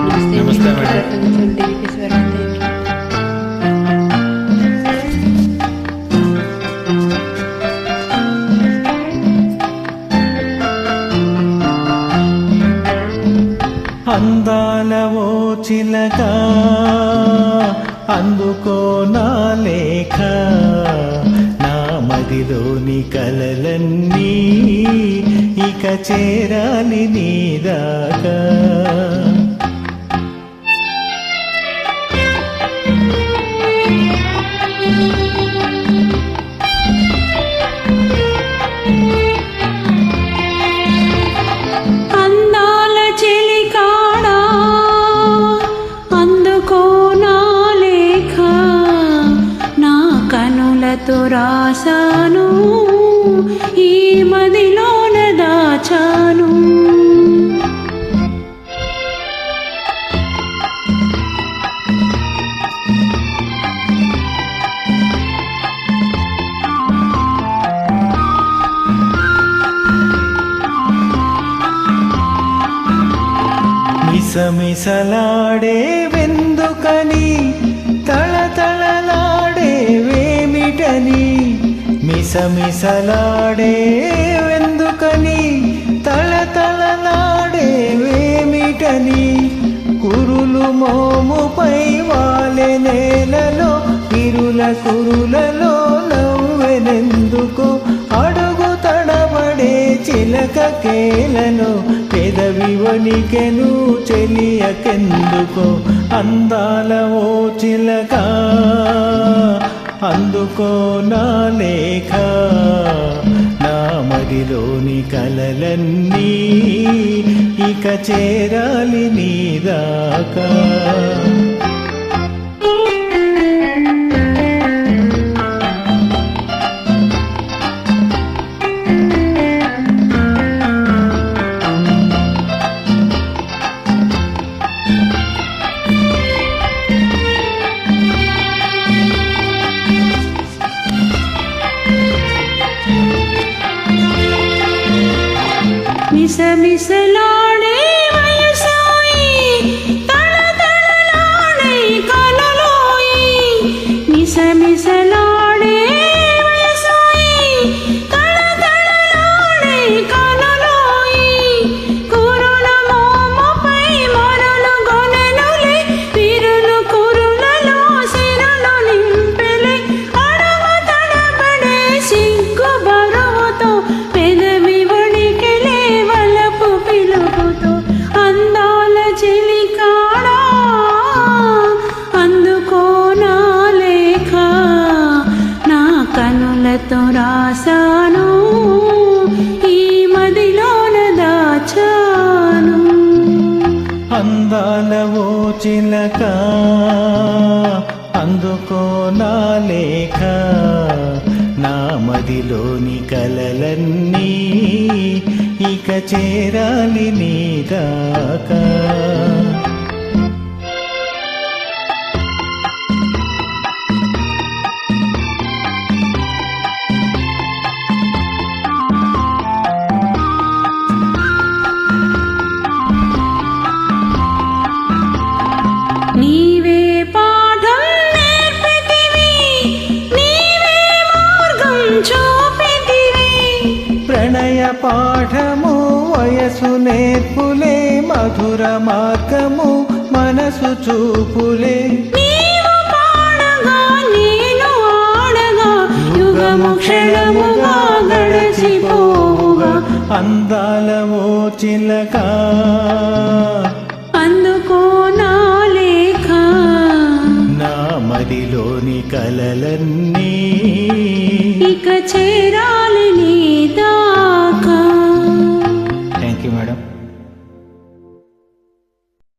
నమస్తే మేడం. కొంచెం టీవీ స్వరండి అందాల ఓ చిలక అందుకో నా లేఖ నా మదిలోని కలలన్నీ ఇక చేరాలి నీ కళ్ళతో రాశాను ఈ మదిలోన దాచాను. మిసమిసలాడే వెంద మిసమిసలాడే వెందుకని తళతళలాడే వేమిటని కురులు మోముపై వాలె నేలలో ఇరుల కురులలో నవ్వెనెందుకు అడుగు తడబడే చిలక కేలను పెదవి వణికెను చెలియకెందుకో? అందాల ఓ చిలకా. అందుకో నా లేఖ? నా మదిలోని కలలన్నీ ఇక చేరాలి నీదాకా దాకా అందాల ఓ చిలక అందుకో నా లేఖ. నా మదిలోని కలలన్నీ ఇక చేరాలి నీ దాకా. వయసు నేర్పులే మధుర మార్గము మనసు చూపులే. అందాల ఓ చిలక అందుకో నా లేఖ. నా మదిలోని కలలన్నీ ఇక చేరాలి